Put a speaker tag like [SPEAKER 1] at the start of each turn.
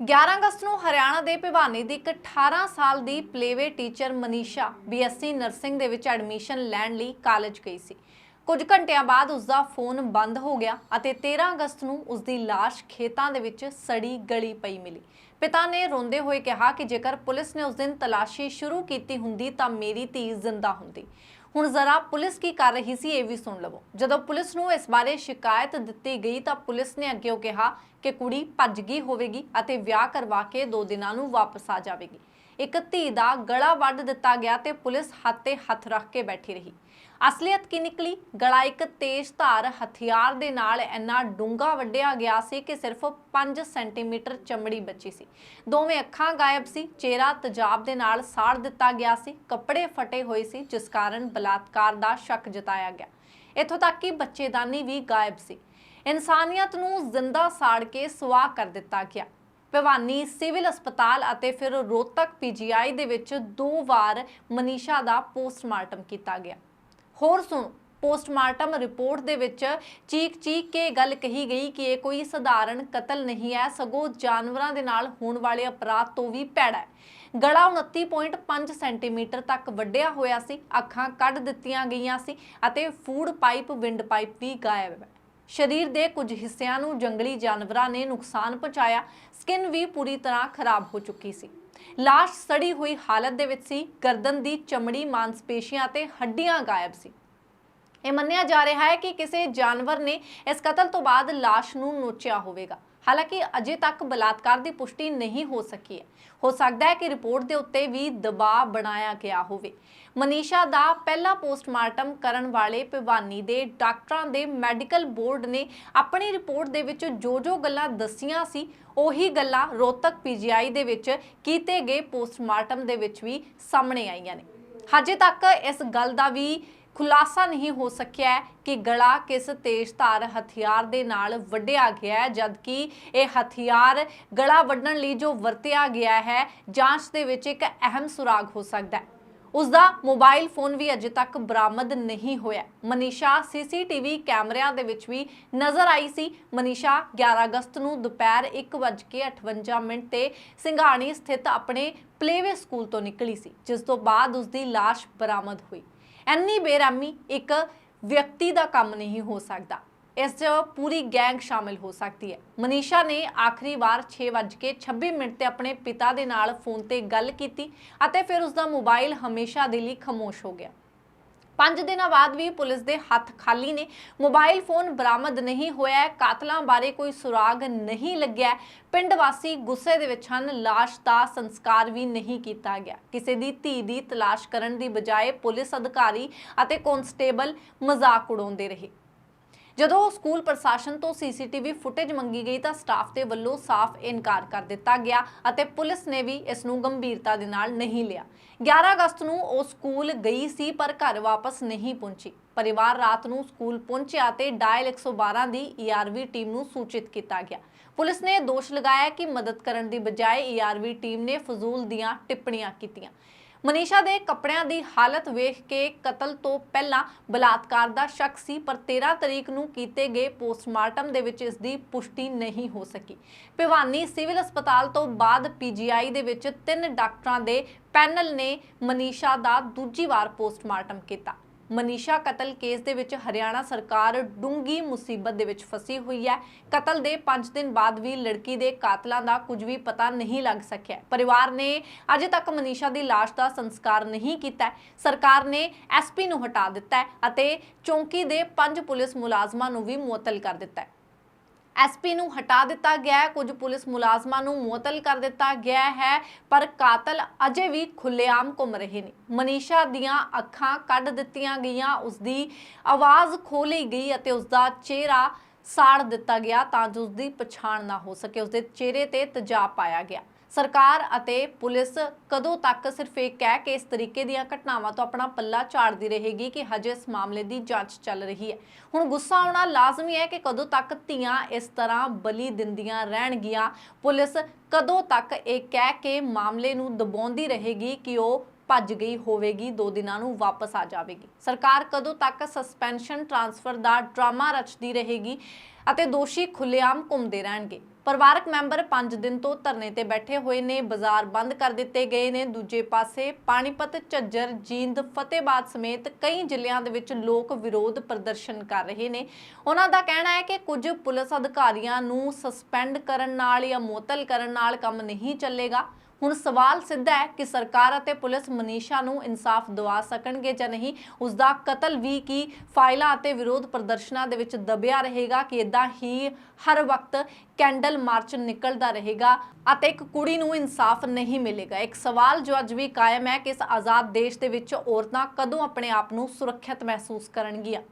[SPEAKER 1] 11 ਅਗਸਤ ਨੂੰ ਹਰਿਆਣਾ ਦੇ ਭਿਵਾਨੀ ਦੀ ਇੱਕ 18 ਸਾਲ ਦੀ playway teacher Manisha BSc nursing ਦੇ ਵਿੱਚ ਐਡਮਿਸ਼ਨ ਲੈਣ ਲਈ ਕਾਲਜ ਗਈ ਸੀ। ਕੁਝ ਘੰਟਿਆਂ ਬਾਅਦ ਉਸ ਦਾ ਫੋਨ ਬੰਦ ਹੋ ਗਿਆ ਅਤੇ 13 ਅਗਸਤ ਨੂੰ ਉਸ ਦੀ ਲਾਸ਼ ਖੇਤਾਂ ਦੇ ਵਿੱਚ ਸੜੀ ਗਲੀ ਪਈ ਮਿਲੀ। ਪਿਤਾ ਨੇ ਰੋਂਦੇ ਹੋਏ ਕਿਹਾ ਕਿ ਜੇਕਰ ਪੁਲਿਸ ਨੇ ਉਸ ਦਿਨ ਤਲਾਸ਼ੀ ਸ਼ੁਰੂ ਕੀਤੀ ਹੁੰਦੀ ਤਾਂ ਮੇਰੀ ਧੀ ਜ਼ਿੰਦਾ ਹੁੰਦੀ। ਹੁਣ ਜ਼ਰਾ ਪੁਲਿਸ ਕੀ ਕਰ ਰਹੀ ਸੀ ਇਹ ਵੀ ਸੁਣ ਲਵੋ। ਜਦੋਂ ਪੁਲਿਸ ਨੂੰ ਇਸ ਬਾਰੇ ਸ਼ਿਕਾਇਤ ਦਿੱਤੀ ਗਈ ਤਾਂ ਪੁਲਿਸ ਨੇ ਅੱਗੇ ਉਹ ਕਿਹਾ ਕਿ ਕੁੜੀ ਭੱਜ ਗਈ ਹੋਵੇਗੀ ਅਤੇ ਵਿਆਹ ਕਰਵਾ ਕੇ ਦੋ ਦਿਨਾਂ ਨੂੰ ਵਾਪਸ ਆ ਜਾਵੇਗੀ। ਇੱਕ ਧੀ ਦਾ ਗਲਾ ਵੱਢ ਦਿੱਤਾ ਗਿਆ ਤੇ ਪੁਲਿਸ ਹੱਥ ਹੱਥ ਰੱਖ ਕੇ ਬੈਠੀ ਰਹੀ। ਅਸਲੀਅਤ ਕੀ ਨਿਕਲੀ? ਗਲਾ ਇੱਕ ਤੇਜ਼ ਧਾਰ ਹਥਿਆਰ ਦੇ ਨਾਲ ਇੰਨਾ ਡੂੰਘਾ ਵੱਢਿਆ ਗਿਆ ਸੀ ਕਿ ਸਿਰਫ 5 ਸੈਂਟੀਮੀਟਰ ਚਮੜੀ ਬਚੀ ਸੀ। ਦੋਵੇਂ ਅੱਖਾਂ ਗਾਇਬ ਸੀ, ਚਿਹਰਾ ਤਜਾਬ ਦੇ ਨਾਲ ਸਾੜ ਦਿੱਤਾ ਗਿਆ ਸੀ, ਕੱਪੜੇ ਫਟੇ ਹੋਏ ਸੀ, ਜਿਸ ਕਾਰਨ ਬਲਾਤਕਾਰ ਦਾ ਸ਼ੱਕ ਜਤਾਇਆ ਗਿਆ। ਇੱਥੋਂ ਤੱਕ ਕਿ ਬੱਚੇਦਾਨੀ ਵੀ ਗਾਇਬ ਸੀ। ਇਨਸਾਨੀਅਤ ਨੂੰ ਜ਼ਿੰਦਾ ਸਾੜ ਕੇ ਸੁਆਹ ਕਰ ਦਿੱਤਾ ਗਿਆ। ਭਿਵਾਨੀ ਸਿਵਲ ਹਸਪਤਾਲ ਅਤੇ ਫਿਰ ਰੋਹਤਕ ਪੀਜੀਆਈ ਦੇ ਵਿੱਚ ਦੋ ਵਾਰ ਮਨੀਸ਼ਾ ਦਾ ਪੋਸਟਮਾਰਟਮ ਕੀਤਾ ਗਿਆ। ਹੋਰ ਸੁਣੋ, ਪੋਸਟਮਾਰਟਮ ਰਿਪੋਰਟ ਦੇ ਵਿੱਚ ਚੀਕ ਚੀਕ ਕੇ ਗੱਲ ਕਹੀ ਗਈ ਕਿ ਇਹ ਕੋਈ ਸਧਾਰਨ ਕਤਲ ਨਹੀਂ ਹੈ, ਸਗੋਂ ਜਾਨਵਰਾਂ ਦੇ ਨਾਲ ਹੋਣ ਵਾਲੇ ਅਪਰਾਧ ਤੋਂ ਵੀ ਭੈੜਾ ਹੈ। ਗਲਾ 29.5 ਸੈਂਟੀਮੀਟਰ ਤੱਕ ਵੱਡਿਆ ਹੋਇਆ ਸੀ, ਅੱਖਾਂ ਕੱਢ ਦਿੱਤੀਆਂ ਗਈਆਂ ਸੀ ਅਤੇ ਫੂਡ ਪਾਈਪ, ਵਿੰਡ ਪਾਈਪ ਵੀ ਗਾਇਬ ਹੈ। ਸਰੀਰ ਦੇ ਕੁਝ ਹਿੱਸਿਆਂ ਨੂੰ ਜੰਗਲੀ ਜਾਨਵਰਾਂ ਨੇ ਨੁਕਸਾਨ ਪਹੁੰਚਾਇਆ, ਸਕਿਨ ਵੀ ਪੂਰੀ ਤਰ੍ਹਾਂ ਖਰਾਬ ਹੋ ਚੁੱਕੀ ਸੀ। ਲਾਸ਼ ਸੜੀ ਹੋਈ ਹਾਲਤ ਦੇ ਵਿੱਚ ਸੀ, ਗਰਦਨ ਦੀ ਚਮੜੀ, ਮਾਂਸਪੇਸ਼ੀਆਂ ਤੇ ਹੱਡੀਆਂ ਗਾਇਬ ਸੀ। ਇਹ ਮੰਨਿਆ ਜਾ ਰਿਹਾ ਹੈ ਕਿ ਕਿਸੇ ਜਾਨਵਰ ਨੇ ਇਸ ਕਤਲ ਤੋਂ ਬਾਅਦ ਲਾਸ਼ ਨੂੰ ਨੋਚਿਆ ਹੋਵੇਗਾ। ਹਾਲਾਂਕਿ ਅਜੇ ਤੱਕ ਬਲਾਤਕਾਰ ਦੀ ਪੁਸ਼ਟੀ ਨਹੀਂ ਹੋ ਸਕੀ ਹੈ। ਹੋ ਸਕਦਾ ਹੈ ਕਿ ਰਿਪੋਰਟ ਦੇ ਉੱਤੇ ਵੀ ਦਬਾਅ ਬਣਾਇਆ ਗਿਆ ਹੋਵੇ। ਮਨੀਸ਼ਾ ਦਾ ਪਹਿਲਾ ਪੋਸਟਮਾਰਟਮ ਕਰਨ ਵਾਲੇ ਭਿਵਾਨੀ ਦੇ ਡਾਕਟਰਾਂ ਦੇ ਮੈਡੀਕਲ ਬੋਰਡ ਨੇ ਆਪਣੀ ਰਿਪੋਰਟ ਦੇ ਵਿੱਚ ਜੋ ਜੋ ਗੱਲਾਂ ਦੱਸੀਆਂ ਸੀ, ਉਹੀ ਗੱਲਾਂ ਰੋਹਤਕ ਪੀਜੀਆਈ ਦੇ ਵਿੱਚ ਕੀਤੇ ਗਏ ਪੋਸਟਮਾਰਟਮ ਦੇ ਵਿੱਚ ਵੀ ਸਾਹਮਣੇ ਆਈਆਂ ਨੇ। ਹਜੇ ਤੱਕ ਇਸ ਗੱਲ ਦਾ ਵੀ ਖੁਲਾਸਾ ਨਹੀਂ ਹੋ ਸਕਿਆ ਹੈ ਕਿ ਗਲਾ ਕਿਸ ਤੇਜ਼ਧਾਰ ਹਥਿਆਰ ਦੇ ਨਾਲ ਵੱਢਿਆ ਗਿਆ ਹੈ, ਜਦਕਿ ਇਹ ਹਥਿਆਰ ਗਲਾ ਵੱਢਣ ਲਈ ਜੋ ਵਰਤਿਆ ਗਿਆ ਹੈ, ਜਾਂਚ ਦੇ ਵਿੱਚ ਇੱਕ ਅਹਿਮ ਸੁਰਾਗ ਹੋ ਸਕਦਾ ਹੈ। ਉਸ ਦਾ ਮੋਬਾਈਲ ਫੋਨ ਵੀ ਅਜੇ ਤੱਕ ਬਰਾਮਦ ਨਹੀਂ ਹੋਇਆ ਮਨੀਸ਼ਾ ਸੀਸੀਟੀਵੀ ਕੈਮਰਿਆਂ ਦੇ ਵਿੱਚ ਵੀ ਨਜ਼ਰ ਆਈ ਸੀ। ਮਨੀਸ਼ਾ 11 ਅਗਸਤ ਨੂੰ ਦੁਪਹਿਰ 1:58 ਮਿੰਟ ਤੇ ਸਿੰਘਾਣੀ ਸਥਿਤ ਆਪਣੇ ਪਲੇਵੇ ਸਕੂਲ ਤੋਂ ਨਿਕਲੀ ਸੀ, ਜਿਸ ਤੋਂ ਬਾਅਦ ਉਸ ਦੀ ਲਾਸ਼ ਬਰਾਮਦ ਹੋਈ। ਐਨੀ ਬੇਰਹਿਮੀ ਇੱਕ ਵਿਅਕਤੀ ਦਾ ਕੰਮ ਨਹੀਂ ਹੋ ਸਕਦਾ। ਇਸ 'ਚ ਪੂਰੀ ਗੈਂਗ ਸ਼ਾਮਿਲ ਹੋ ਸਕਦੀ ਹੈ। ਮਨੀਸ਼ਾ ਨੇ ਆਖਰੀ ਵਾਰ 6:26 ਮਿੰਟ ਤੇ ਆਪਣੇ ਪਿਤਾ ਦੇ ਨਾਲ ਫੋਨ ਤੇ ਗੱਲ ਕੀਤੀ ਅਤੇ ਫਿਰ ਉਸ ਦਾ ਮੋਬਾਈਲ ਹਮੇਸ਼ਾ ਦੇ ਲਈ ਖਾਮੋਸ਼ ਹੋ ਗਿਆ। ਪੰਜ ਦਿਨਾਂ ਬਾਅਦ ਵੀ ਪੁਲਿਸ ਦੇ ਹੱਥ ਖਾਲੀ ਨੇ। ਮੋਬਾਈਲ ਫੋਨ ਬਰਾਮਦ ਨਹੀਂ ਹੋਇਆ ਹੈ, ਕਾਤਲਾਂ ਬਾਰੇ ਕੋਈ ਸੁਰਾਗ ਨਹੀਂ ਲੱਗਿਆ ਪਿੰਡ ਵਾਸੀ ਗੁੱਸੇ ਦੇ ਵਿੱਚ ਹਨ। ਲਾਸ਼ ਦਾ ਸੰਸਕਾਰ ਵੀ ਨਹੀਂ ਕੀਤਾ ਗਿਆ। ਕਿਸੇ ਦੀ ਧੀ ਦੀ ਤਲਾਸ਼ ਕਰਨ ਦੀ ਬਜਾਏ ਪੁਲਿਸ ਅਧਿਕਾਰੀ ਅਤੇ ਕਨਸਟੇਬਲ ਮਜ਼ਾਕ ਉਡਾਉਂਦੇ ਰਹੇ। ਜਦੋਂ ਸਕੂਲ ਪ੍ਰਸ਼ਾਸਨ ਤੋਂ ਸੀਸੀਟੀਵੀ ਫੁਟੇਜ ਮੰਗੀ ਗਈ ਤਾਂ ਸਟਾਫ ਦੇ ਵੱਲੋਂ ਸਾਫ਼ ਇਨਕਾਰ ਕਰ ਦਿੱਤਾ ਗਿਆ ਅਤੇ ਪੁਲਿਸ ਨੇ ਵੀ ਇਸ ਨੂੰ ਗੰਭੀਰਤਾ ਦੇ ਨਾਲ ਨਹੀਂ ਲਿਆ। 11 ਅਗਸਤ ਨੂੰ ਉਹ ਸਕੂਲ ਗਈ ਸੀ ਪਰ ਘਰ ਵਾਪਸ ਨਹੀਂ ਪਹੁੰਚੀ। ਪਰਿਵਾਰ ਰਾਤ ਨੂੰ ਸਕੂਲ ਪਹੁੰਚਿਆ ਤੇ ਡਾਇਲ 112 ਦੀ ਈਆਰਵੀ ਟੀਮ ਨੂੰ ਸੂਚਿਤ ਕੀਤਾ ਗਿਆ। ਪੁਲਿਸ ਨੇ ਦੋਸ਼ ਲਗਾਇਆ ਕਿ ਮਦਦ ਕਰਨ ਦੀ ਬਜਾਏ ਈਆਰਵੀ ਟੀਮ ਨੇ ਫਜ਼ੂਲ ਦੀਆਂ ਟਿੱਪਣੀਆਂ ਕੀਤੀਆਂ। ਮਨੀਸ਼ਾ ਦੇ ਕੱਪੜਿਆਂ ਦੀ ਹਾਲਤ ਵੇਖ ਕੇ ਕਤਲ ਤੋਂ ਪਹਿਲਾਂ ਬਲਾਤਕਾਰ ਦਾ ਸ਼ੱਕ ਸੀ, ਪਰ 13 ਤਰੀਕ ਨੂੰ ਕੀਤੇ ਗਏ ਪੋਸਟਮਾਰਟਮ ਦੇ ਵਿੱਚ ਇਸ ਦੀ ਪੁਸ਼ਟੀ ਨਹੀਂ ਹੋ ਸਕੀ। ਭਿਵਾਨੀ ਸਿਵਲ ਹਸਪਤਾਲ ਤੋਂ ਬਾਅਦ ਪੀਜੀਆਈ ਦੇ ਵਿੱਚ ਤਿੰਨ ਡਾਕਟਰਾਂ ਦੇ ਪੈਨਲ ਨੇ ਮਨੀਸ਼ਾ ਦਾ ਦੂਜੀ ਵਾਰ ਪੋਸਟਮਾਰਟਮ ਕੀਤਾ। ਮਨੀਸ਼ਾ ਕਤਲ ਕੇਸ ਦੇ ਵਿੱਚ ਹਰਿਆਣਾ ਸਰਕਾਰ ਡੂੰਗੀ ਮੁਸੀਬਤ ਦੇ ਵਿੱਚ ਫਸੀ ਹੋਈ ਹੈ। ਕਤਲ ਦੇ 5 ਦਿਨ ਬਾਅਦ ਵੀ ਲੜਕੀ ਦੇ ਕਾਤਲਾਂ ਦਾ ਕੁਝ ਵੀ ਪਤਾ ਨਹੀਂ ਲੱਗ ਸਕਿਆ। ਪਰਿਵਾਰ ਨੇ ਅਜੇ ਤੱਕ ਮਨੀਸ਼ਾ ਦੀ ਲਾਸ਼ ਦਾ ਸੰਸਕਾਰ ਨਹੀਂ ਕੀਤਾ ਸਰਕਾਰ ਨੇ ਐਸਪੀ ਨੂੰ ਹਟਾ ਦਿੱਤਾ ਅਤੇ ਚੌਂਕੀ ਦੇ ਪੰਜ ਪੁਲਿਸ ਮੁਲਾਜ਼ਮਾਂ ਨੂੰ ਵੀ ਮੁਅੱਤਲ ਕਰ ਦਿੱਤਾ ਐਸਪੀ ਨੂੰ ਹਟਾ ਦਿੱਤਾ ਗਿਆ ਹੈ। ਕੁਝ ਪੁਲਿਸ ਮੁਲਾਜ਼ਮਾਂ ਨੂੰ ਮੁਅੱਤਲ ਕਰ ਦਿੱਤਾ ਗਿਆ ਹੈ, ਪਰ ਕਾਤਲ ਅਜੇ ਵੀ ਖੁੱਲੇਆਮ ਘੁੰਮ ਰਹੇ ਨੇ। ਮਨੀਸ਼ਾ ਦੀਆਂ ਅੱਖਾਂ ਕੱਢ ਦਿੱਤੀਆਂ ਗਈਆਂ, ਉਸ ਦੀ ਆਵਾਜ਼ ਖੋਲੀ ਗਈ ਅਤੇ ਉਸ ਦਾ ਚਿਹਰਾ ਸਾੜ ਦਿੱਤਾ ਗਿਆ ਤਾਂ ਜੋ ਉਸ ਦੀ ਪਛਾਣ ਨਾ ਹੋ ਸਕੇ। ਉਸ ਦੇ ਚਿਹਰੇ ਤੇ ਤਜਾਬ ਪਾਇਆ ਗਿਆ। ਸਰਕਾਰ ਅਤੇ ਪੁਲਿਸ ਕਦੋਂ ਤੱਕ ਸਿਰਫ ਇਹ ਕਹਿ ਕੇ ਇਸ ਤਰੀਕੇ ਦੀਆਂ ਘਟਨਾਵਾਂ ਤੋਂ ਆਪਣਾ ਪੱਲਾ ਝਾੜਦੀ ਰਹੇਗੀ ਕਿ ਹਜੇ ਇਸ ਮਾਮਲੇ ਦੀ ਜਾਂਚ ਚੱਲ ਰਹੀ ਹੈ? ਹੁਣ ਗੁੱਸਾ ਆਉਣਾ ਲਾਜ਼ਮੀ ਹੈ ਕਿ ਕਦੋਂ ਤੱਕ ਧੀਆਂ ਇਸ ਤਰ੍ਹਾਂ ਬਲੀ ਦਿੰਦੀਆਂ ਰਹਿਣਗੀਆਂ? ਪੁਲਿਸ ਕਦੋਂ ਤੱਕ ਇਹ ਕਹਿ ਕੇ ਮਾਮਲੇ ਨੂੰ ਦਬਾਉਂਦੀ ਰਹੇਗੀ ਕਿ ਉਹ ਭੱਜ ਗਈ ਹੋਵੇਗੀ, ਦੋ ਦਿਨਾਂ ਨੂੰ ਵਾਪਸ ਆ ਜਾਵੇਗੀ? ਸਰਕਾਰ ਕਦੋਂ ਤੱਕ ਸਸਪੈਂਸ਼ਨ ਟ੍ਰਾਂਸਫਰ ਦਾ ਡਰਾਮਾ ਰਚਦੀ ਰਹੇਗੀ ਅਤੇ ਦੋਸ਼ੀ ਖੁੱਲੇਆਮ ਘੁੰਮਦੇ ਰਹਿਣਗੇ? ਪਰਿਵਾਰਕ ਮੈਂਬਰ 5 ਦਿਨ ਤੋਂ ਧਰਨੇ ਤੇ ਬੈਠੇ ਹੋਏ ਨੇ। ਬਾਜ਼ਾਰ ਬੰਦ ਕਰ ਦਿੱਤੇ ਗਏ ਨੇ। ਦੂਜੇ ਪਾਸੇ ਪਾਣੀਪਤ, ਝੱਜਰ, ਜੀਂਦ, ਫਤਿਹਬਾਦ ਸਮੇਤ ਕਈ ਜ਼ਿਲ੍ਹਿਆਂ ਦੇ ਵਿੱਚ ਲੋਕ ਵਿਰੋਧ ਪ੍ਰਦਰਸ਼ਨ ਕਰ ਰਹੇ ਨੇ। ਉਹਨਾਂ ਦਾ ਕਹਿਣਾ ਹੈ ਕਿ ਕੁਝ ਪੁਲਿਸ ਅਧਿਕਾਰੀਆਂ ਨੂੰ ਸਸਪੈਂਡ ਕਰਨ ਨਾਲ ਜਾਂ ਮੁਅੱਤਲ ਕਰਨ ਨਾਲ ਕੰਮ ਨਹੀਂ ਚੱਲੇਗਾ। ਹੁਣ ਸਵਾਲ ਸਿੱਧਾ ਹੈ ਕਿ ਸਰਕਾਰ ਅਤੇ ਪੁਲਿਸ ਮਨੀਸ਼ਾ ਨੂੰ ਇਨਸਾਫ ਦਿਵਾ ਸਕਣਗੇ ਜਾਂ ਨਹੀਂ। ਉਸ ਦਾ ਕਤਲ ਵੀ ਕੀ ਫਾਈਲਾਂ ਅਤੇ ਵਿਰੋਧ ਪ੍ਰਦਰਸ਼ਨਾਂ ਦੇ ਵਿੱਚ ਦਬਿਆ ਰਹੇਗਾ ਕਿ ਇਦਾਂ ਹੀ ਹਰ ਵਕਤ ਕੈਂਡਲ ਮਾਰਚ ਨਿਕਲਦਾ ਰਹੇਗਾ ਅਤੇ ਇੱਕ ਕੁੜੀ ਨੂੰ ਇਨਸਾਫ ਨਹੀਂ ਮਿਲੇਗਾ। ਇੱਕ ਸਵਾਲ ਜੋ ਅੱਜ ਵੀ ਕਾਇਮ ਹੈ ਕਿ ਇਸ ਆਜ਼ਾਦ ਦੇਸ਼ ਦੇ ਵਿੱਚ ਔਰਤਾਂ ਕਦੋਂ ਆਪਣੇ ਆਪ ਨੂੰ ਸੁਰੱਖਿਅਤ ਮਹਿਸੂਸ ਕਰਨਗੀਆਂ?